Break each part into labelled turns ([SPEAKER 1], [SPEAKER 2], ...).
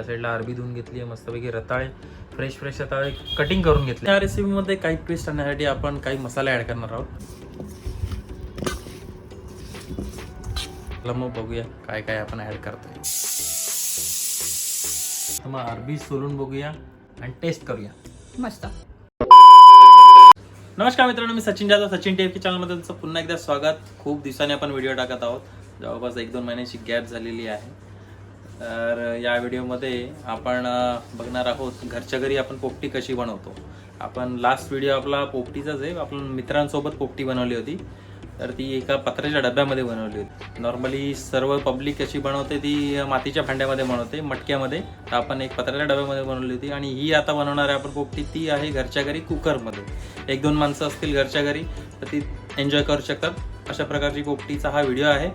[SPEAKER 1] त्या साईडला अरबी धुवून घेतली आहे मस्तपैकी रताळे फ्रेश फ्रेश रताळे कटिंग करून घेतले. या रेसिपीमध्ये काही ट्विस्ट आणण्यासाठी आपण काही मसाले ॲड करणार आहोत. चला मग बघूया काय काय आपण ॲड करतोय. तर मग अरबी सोलून बघूया आणि टेस्ट करूया.
[SPEAKER 2] मस्त.
[SPEAKER 1] नमस्कार मित्रांनो मी सचिन जाधव सचिन टी एफ चॅनलमध्ये तुमचं पुन्हा एकदा स्वागत. खूप दिवसांनी आपण व्हिडिओ टाकत आहोत. जवळपास एक दोन महिन्याची गॅप झालेली आहे. तर या व्हिडिओमध्ये आपण बघणार आहोत घरच्या घरी आपण पोपटी कशी बनवतो. आपण लास्ट व्हिडिओ आपला पोपटीचाच आहे. आपण मित्रांसोबत पोपटी बनवली होती. तर ती एका पत्र्याच्या डब्यामध्ये बनवली होती. नॉर्मली सर्व पब्लिक कशी बनवते ती मातीच्या भांड्यामध्ये बनवते मटक्यामध्ये. तर आपण एक पत्र्याच्या डब्यामध्ये बनवली होती. आणि ही आता बनवणार आहे आपण पोपटी. ती आहे घरच्या घरी कुकरमध्ये. एक दोन माणसं असतील घरच्या घरी तर ती एन्जॉय करू शकतात. अशा प्रकारची पोपटीचा हा व्हिडिओ आहे.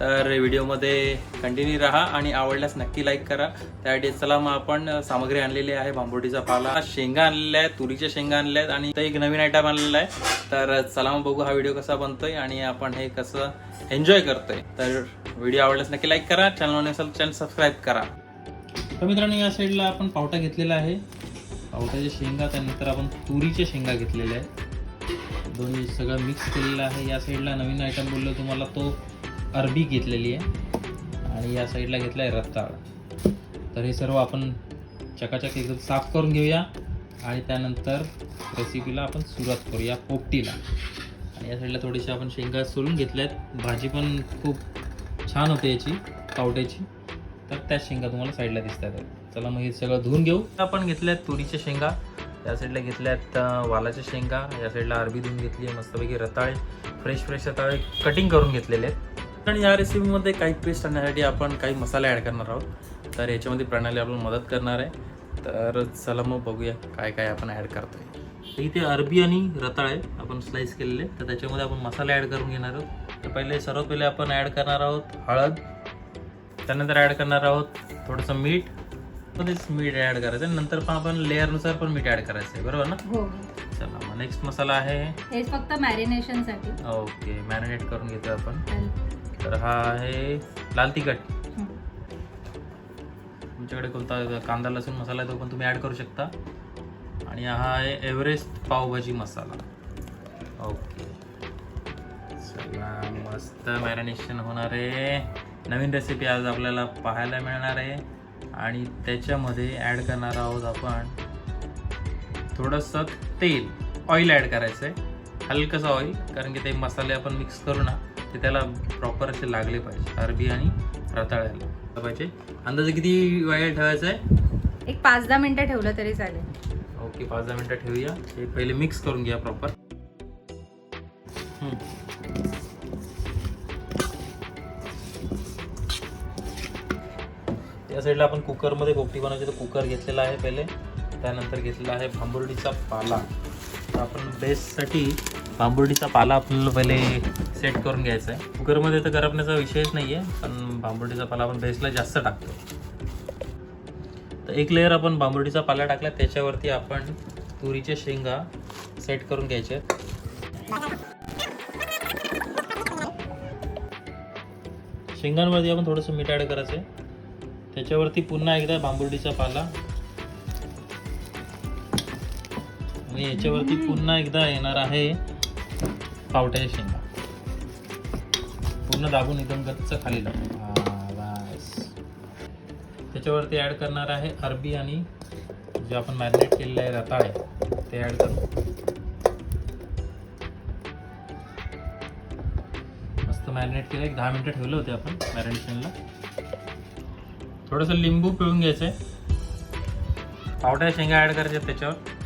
[SPEAKER 1] तर व्हिडिओमध्ये कंटिन्यू राहा आणि आवडल्यास नक्की लाईक करा. त्यासाठी चला मग आपण सामग्री आणलेली आहे भांबोटीचा पाला. शेंगा आणलेल्या आहेत तुरीच्या शेंगा आणल्या आहेत आणि इथं एक नवीन आयटम आणलेला आहे. तर चला मग बघू हा व्हिडिओ कसा बनतोय आणि आपण हे कसं एन्जॉय करतोय. तर व्हिडिओ आवडल्यास नक्की लाईक करा. चॅनल नसेल चॅनल सबस्क्राईब करा. तर मित्रांनो या साईडला आपण पावटा घेतलेला आहे. पावट्याच्या शेंगा त्यानंतर आपण तुरीच्या शेंगा घेतलेल्या आहेत. दोन्ही सगळं मिक्स केलेलं आहे. या साईडला नवीन आयटम बोललो तुम्हाला तो अरबी घेतलेली आहे. आणि या साईडला घेतला आहे रताळ तर हे सर्व आपण चकाचक एकदम साफ करून घेऊया. आणि त्यानंतर रेसिपीला आपण सुरुवात करूया पोपटीला. आणि या साईडला थोडीशी आपण शेंगा सोलून घेतल्या आहेत भाजी पण खूप छान होते याची पावट्याची. तर त्या शेंगा तुम्हाला साईडला दिसत आहेत. चला मग हे सगळं धुवून घेऊ. आपण घेतल्यात तुरीच्या शेंगा. या साईडला घेतल्यात आहेत वालाच्या शेंगा. या साईडला अरबी धुवून घेतली आहे मस्तपैकी रताळे. फ्रेश फ्रेश रताळे कटिंग करून घेतलेले आहेत. आणि या रेसिपीमध्ये काही ट्विस्ट आणण्यासाठी आपण काही मसाले ॲड करणार आहोत. तर याच्यामध्ये प्रणाली आपल्याला मदत करणार आहे. तर चला मग बघूया काय काय आपण ॲड करतोय. तर इथे अरबी आणि रताळे आपण स्लाइस केलेले. तर त्याच्यामध्ये आपण मसाले ॲड करून घेणार आहोत. तर पहिले सर्वात पहिले आपण ॲड करणार आहोत हळद. त्यानंतर ॲड करणार आहोत थोडंसं मीठ. मध्येच मीठ ॲड करायचं आहे. नंतर पण आपण लेअरनुसार पण मीठ ॲड करायचं आहे. बरोबर ना?
[SPEAKER 2] हो
[SPEAKER 1] चला मग नेक्स्ट मसाला आहे.
[SPEAKER 2] हे फक्त मॅरिनेशनसाठी.
[SPEAKER 1] ओके मॅरिनेट करून घेतो आपण. तर हा आहे लाल तिखट. तुमच्याकडे कोणता कांदा लसूण मसाला आहे तो पण तुम्ही ॲड करू शकता. आणि हा आहे एव्हरेस्ट पावभाजी मसाला. ओके चला मस्त मॅरिनेशन होणार आहे. नवीन रेसिपी आज आपल्याला पाहायला मिळणार आहे. आणि त्याच्यामध्ये ॲड करणार आहोत आपण थोडंसं तेल. ऑइल ॲड करायचं आहे हलकंसं ऑइल कारण की ते मसाले आपण मिक्स करू ना. ते त्याला प्रॉपर असे लागले पाहिजे. अरबी आणि रताळ्याला पाहिजे. अंदाजे किती वेळ ठेवायचं आहे?
[SPEAKER 2] एक पाच दहा मिनिटं ठेवलं तरी चालेल.
[SPEAKER 1] ओके पाच दहा मिनटं ठेवूया. हे पहिले मिक्स करून घ्या प्रॉपर या साईडला आपण कुकरमध्ये पोपटी बनवायची तर कुकर घेतलेला आहे पहिले. त्यानंतर घेतलेला आहे भांबुर्डीचा पाला. तर आपण बेससाठी भांबुर्डीचा पाला आपल्याला पहिले सेट करून घ्यायचा आहे. कुकरमध्ये तर करपण्याचा विषयच नाही आहे पण भांबुर्डीचा पाला आपण बेसला जास्त टाकतो. तर एक लेअर आपण बांबुर्डीचा पाला टाकला त्याच्यावरती आपण तुरीच्या शेंगा सेट करून घ्यायचे शेंगांवरती आपण थोडंसं मीठ ॲड करायचं आहे त्याच्यावरती पुन्हा एकदा बांबुर्डीचा पाला आणि याच्यावरती पुन्हा एकदा येणार आहे पावट्याच्या शेंगा. पूर्ण दाबून एकदम गच्च खाली लागतो त्याच्यावरती ॲड करणार आहे अरबी आणि जे आपण मॅरिनेट केलेलं आहे रताळे ते ॲड करू. मस्त मॅरिनेट केलं. एक दहा मिनटं ठेवले होते आपण मॅरिनेशनला थोडंसं लिंबू पिळून घ्यायचं आहे पावट्या शेंगा ॲड करायच्या त्याच्यावर.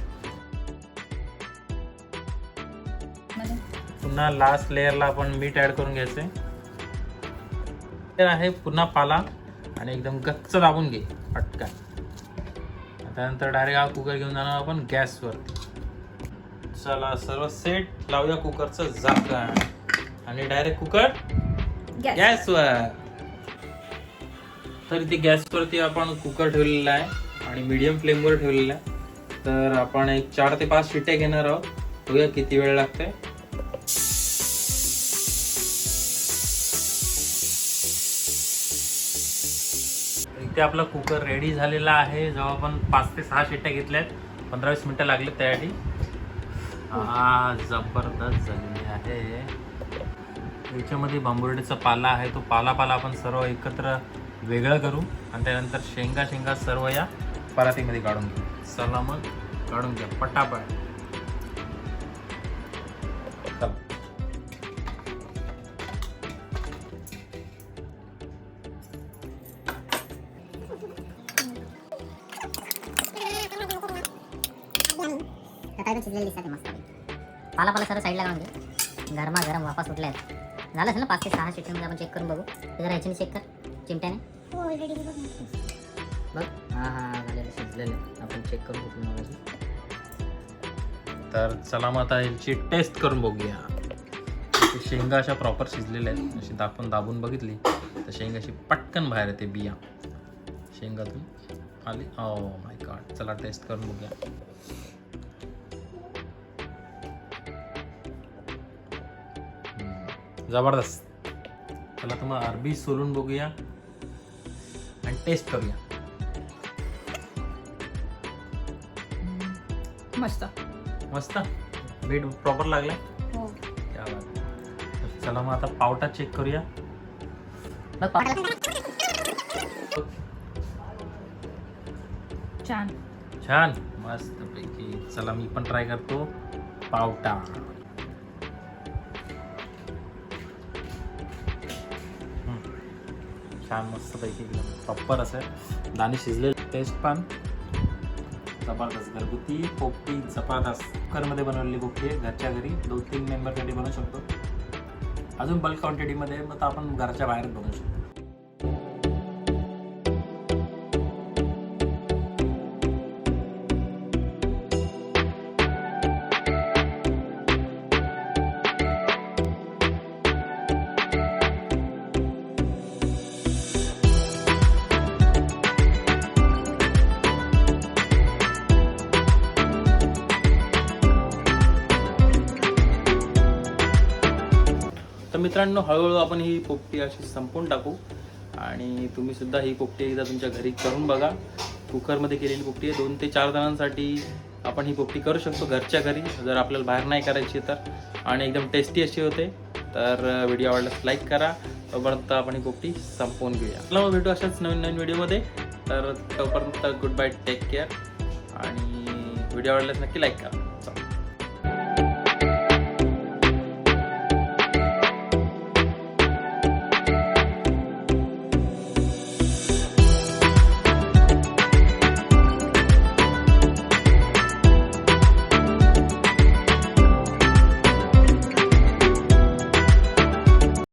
[SPEAKER 1] पुन्हा लास्ट लेअरला आपण मीठ ॲड करून घ्यायचं आहे ते आहे पुन्हा पाला आणि एकदम गच्च दाबून घे पटकन. त्यानंतर डायरेक्ट हा कुकर घेऊन जाणार आपण गॅसवरती चला सर्व सेट लावूया कुकरचं झाकण आणि डायरेक्ट कुकर. गॅसवर तर इथे गॅसवरती आपण कुकर ठेवलेला आहे आणि मीडियम फ्लेमवर ठेवलेला आहे. तर आपण एक चार ते पाच शिट्ट्या घेणार आहोत. बघूया किती वेळ लागतोय. इथे आपला कुकर रेडी झालेला आहे. जेव्हा आपण पाच ते सहा शिट्ट्या घेतल्यात पंधरा वीस मिनटं लागले त्यासाठी. हा जबरदस्त झालेली आहे. याच्यामध्ये बांबुर्डीचा पाला आहे. तो पाला पाला आपण सर्व एकत्र वेगळं करू आणि त्यानंतर शेंगा शेंगा सर्व या परातीमध्ये काढून घेऊ. चला मग काढून घ्या. पटापट.
[SPEAKER 3] तर काय शिजलेली दिसतात मस्त पाला पाला सर्व साईडला काढून घे. गरमा गरम वापस सुटल्या आहेत झालं असेल ना पाच ते सहा शिट्टीमध्ये आपण चेक करून बघू. जरा ह्याच्याने चेक कर. चिमट्याने. बघ. हां हां झालेलं शिजलेलं. आपण चेक करून बघू.
[SPEAKER 1] तर चला मग आता याची टेस्ट करून बघूया. शेंगा अशा प्रॉपर शिजलेल्या आहेत. अशी दाखवून दाबून बघितली. तर शेंगा अशी पटकन बाहेर येते बिया. शेंगातून आली. ओ माय गॉड चला टेस्ट करून बघूया. जबरदस्त. चला तर मग अरबी सोलून बघूया आणि टेस्ट करूया.
[SPEAKER 2] मस्त.
[SPEAKER 1] मस्त? बीट प्रॉपर लागलाय?
[SPEAKER 2] हो.
[SPEAKER 1] क्या बात आहे. चला मग आता पावटा चेक करूया.
[SPEAKER 2] छान.
[SPEAKER 1] छान. मस्त पैकी चला मी पण ट्राय करतो. पावटा. छान मस्त पैकी एकदम प्रॉपर असं दाणे शिजले टेस्ट पण जबरदस्त घरगुती पोपटी जबरदस्त कुकरमध्ये बनवलेली पोपटी आहे घरच्या घरी. दोन तीन मेंबरसाठी बनवू शकतो. अजून बल्क क्वांटिटीमध्ये मग तर आपण घरच्या बाहेरच बनवू शकतो. मित्रांनो हळूहळू आपण ही पोपटी अशी संपवून टाकू. आणि तुम्ही सुद्धा ही पोपटी एकदा तुमच्या घरी करून बघा. कुकरमध्ये केलेली पोपटी आहे. दोन ते चार जणांसाठी आपण ही पोपटी करू शकतो घरच्या घरी. जर आपल्याला बाहेर नाही करायची तर. आणि एकदम टेस्टी अशी होते. तर व्हिडिओ आवडल्यास लाईक करा. तोपर्यंत आपण ही पोपटी संपवून घेऊया. चला मग भेटू अशाच नवीन नवीन व्हिडिओमध्ये. तर तोपर्यंत गुड बाय टेक केअर आणि व्हिडिओ आवडल्यास नक्की लाईक करा.